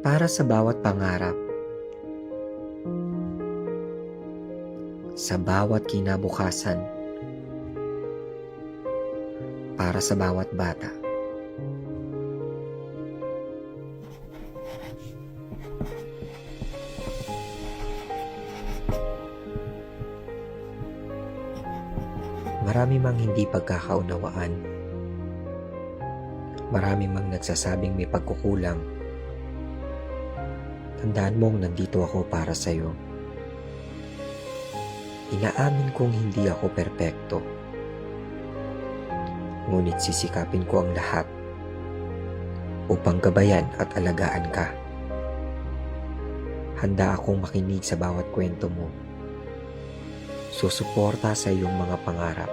Para sa bawat pangarap, sa bawat kinabukasan, para sa bawat bata. Marami mang hindi pagkakaunawaan. Marami mang nagsasabing may pagkukulang. Tandaan mong nandito ako para sa'yo. Inaamin kong hindi ako perpekto. Ngunit sisikapin ko ang lahat upang gabayan at alagaan ka. Handa akong makinig sa bawat kwento mo. Susuporta sa iyong mga pangarap.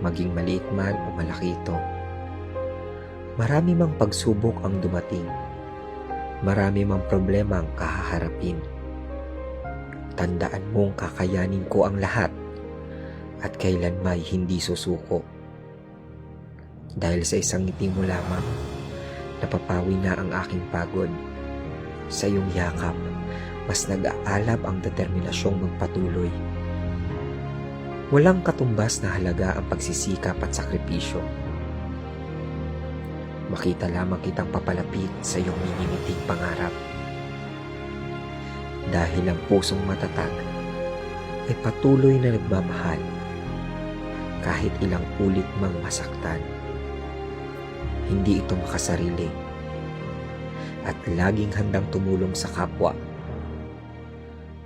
Maging maliit man o malaki ito. Marami mang pagsubok ang dumating. Marami mang problema ang kahaharapin. Tandaan mong kakayanin ko ang lahat at kailanmay hindi susuko. Dahil sa isang ngiti mo lamang, napapawi na ang aking pagod. Sa iyong yakap, mas nag-aalab ang determinasyong magpatuloy. Walang katumbas na halaga ang pagsisikap at sakripisyo. Makita lamang kitang papalapit sa iyong minimiting pangarap. Dahil ang pusong matatag ay patuloy na nagmamahal kahit ilang ulit mang masaktan. Hindi ito makasarili at laging handang tumulong sa kapwa.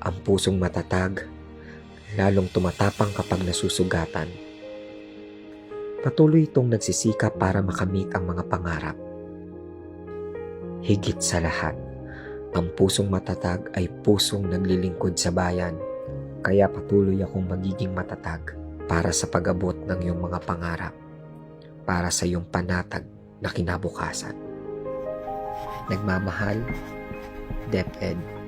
Ang pusong matatag, lalong tumatapang kapag nasusugatan. Patuloy itong nagsisikap para makamit ang mga pangarap. Higit sa lahat, ang pusong matatag ay pusong naglilingkod sa bayan, kaya patuloy akong magiging matatag para sa pag-abot ng iyong mga pangarap, para sa iyong panatag na kinabukasan. Nagmamahal, DepEd